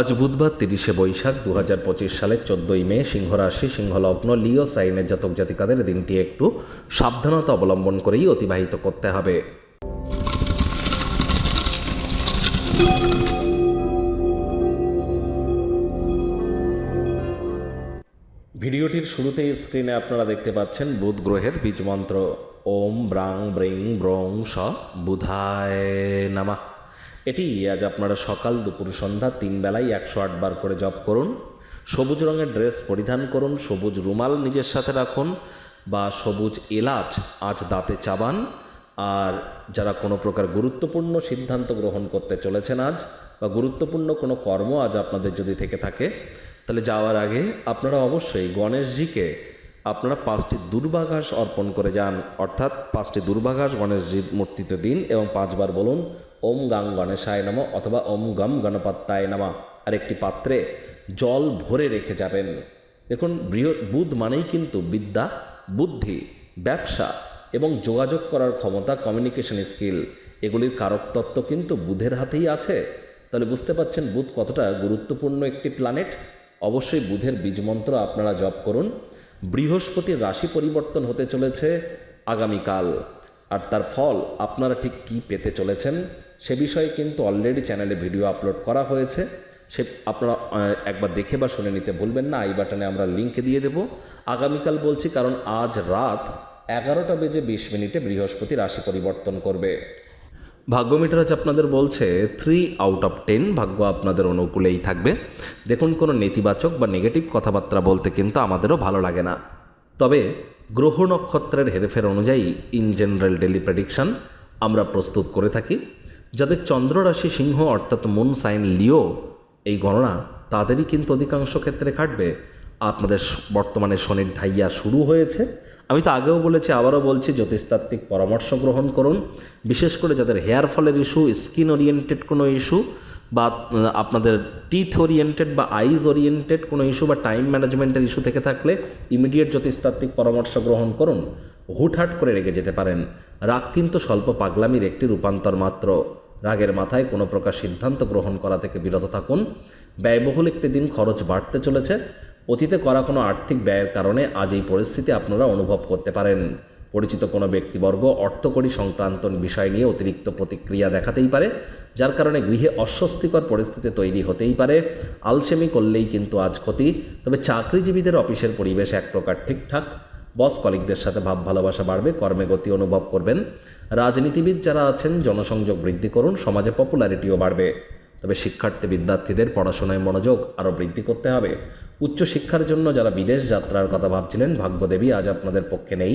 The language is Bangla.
আজ বুধবার তিরিশে বৈশাখ দু হাজার পঁচিশ সালের চোদ্দোই মে সিংহরাশি সিংহলগ্ন লিও সাইনের জাতক জাতিকাদের দিনটি একটু সাবধানতা অবলম্বন করেই অতিবাহিত করতে হবে। ভিডিওটির শুরুতেই স্ক্রিনে আপনারা দেখতে পাচ্ছেন বুধ গ্রহের বীজমন্ত্র ওম ব্রাং ব্রিং ব্রং স বুধায় নামা। এটি আজ আপনারা সকাল দুপুর সন্ধ্যা তিন বেলায় একশো বার করে জপ করুন। সবুজ রঙের ড্রেস পরিধান করুন, সবুজ রুমাল নিজের সাথে রাখুন বা সবুজ এলাচ আজ দাঁতে চাবান। আর যারা কোনো প্রকার গুরুত্বপূর্ণ সিদ্ধান্ত গ্রহণ করতে চলেছেন আজ বা গুরুত্বপূর্ণ কোনো কর্ম আজ আপনাদের যদি থেকে থাকে, তাহলে যাওয়ার আগে আপনারা অবশ্যই গণেশজিকে আপনারা পাঁচটি দুর্বাঘাস অর্পণ করে যান। অর্থাৎ পাঁচটি দুর্বাঘাস গণেশজির মূর্তিতে দিন এবং পাঁচবার বলুন ওম গাং গণেশায় নম অথবা ওম গম গণপত্তায় নামা। আর একটি পাত্রে জল ভরে রেখে যাবেন। দেখুন বৃহ বুধ মানেই কিন্তু বিদ্যা, বুদ্ধি, ব্যবসা এবং যোগাযোগ করার ক্ষমতা কমিউনিকেশন স্কিল এগুলির কারকতত্ত্ব কিন্তু বুধের হাতেই আছে। তাহলে বুঝতে পারছেন বুধ কতটা গুরুত্বপূর্ণ একটি প্ল্যানেট অবশ্যই বুধের বীজমন্ত্র আপনারা জপ করুন। বৃহস্পতির রাশি পরিবর্তন হতে চলেছে আগামীকাল। আর তার ফল আপনারা ঠিক কী পেতে চলেছেন, সে বিষয়ে কিন্তু অলরেডি চ্যানেলে ভিডিও আপলোড করা হয়েছে। সে আপনারা একবার দেখে বা শুনে নিতে ভুলবেন না আই বাটনে আমরা লিঙ্ক দিয়ে দেব। আগামীকাল বলছি কারণ আজ রাত এগারোটা বেজে বিশ মিনিটে বৃহস্পতি রাশি পরিবর্তন করবে। ভাগ্য মিটার আজ আপনাদের বলছে থ্রি আউট অফ টেন ভাগ্য আপনাদের অনুকূলেই থাকবে। দেখুন কোনো নেতিবাচক বা নেগেটিভ কথাবার্তা বলতে কিন্তু আমাদেরও ভালো লাগে না। তবে গ্রহ নক্ষত্রের হেরফের অনুযায়ী ইন জেনারেল ডেলি প্রেডিকশন আমরা প্রস্তুত করে থাকি, যাদের চন্দ্ররাশি সিংহ অর্থাৎ মুন সাইন লিও এই গণনা তাদেরই কিন্তু অধিকাংশ ক্ষেত্রে কাটবে আপনাদের বর্তমানে শনির ঢাইয়া শুরু হয়েছে। আমি তো আগেও বলেছি, আবারও বলছি, জ্যোতিষতাত্ত্বিক পরামর্শ গ্রহণ করুন। বিশেষ করে যাদের হেয়ার ফলের ইস্যু স্কিন ওরিয়েন্টেড কোনো ইস্যু বা আপনাদের টিথ ওরিয়েন্টেড বা আইজ ওরিয়েন্টেড কোনো ইস্যু বা টাইম ম্যানেজমেন্টের ইস্যু থেকে থাকলে ইমিডিয়েট জ্যোতিষতাত্ত্বিক পরামর্শ গ্রহণ করুন। হুটহাট করে রেগে যেতে পারেন। রাগ কিন্তু স্বল্প পাগলামির একটি রূপান্তর মাত্র। রাগের মাথায় কোনো প্রকার সিদ্ধান্ত গ্রহণ করা থেকে বিরত থাকুন। ব্যয়বহুল একটি দিন খরচ বাড়তে চলেছে। অতীতে করা কোনো আর্থিক ব্যয়ের কারণে আজ এই পরিস্থিতি আপনারা অনুভব করতে পারেন। পরিচিত কোনো ব্যক্তিবর্গ অর্থকরী সংক্রান্ত বিষয় নিয়ে অতিরিক্ত প্রতিক্রিয়া দেখাতেই পারে, যার কারণে গৃহে অস্বস্তিকর পরিস্থিতি তৈরি হতেই পারে। আলসেমি করলেই কিন্তু আজ ক্ষতি, তবে চাকরিজীবীদের অফিসের পরিবেশ এক প্রকার ঠিকঠাক। বস কলিকদের সাথে ভাব ভালোবাসা বাড়বে, কর্মে গতি অনুভব করবেন। রাজনীতিবিদ যারা আছেন, জনসংযোগ বৃদ্ধি করুন, সমাজে পপুলারিটিও বাড়বে। তবে শিক্ষার্থী বিদ্যার্থীদের পড়াশোনায় মনোযোগ আরও বৃদ্ধি করতে হবে। উচ্চশিক্ষার জন্য যারা বিদেশ যাত্রার কথা ভাবছিলেন, ভাগ্যদেবী আজ আপনাদের পক্ষে নেই।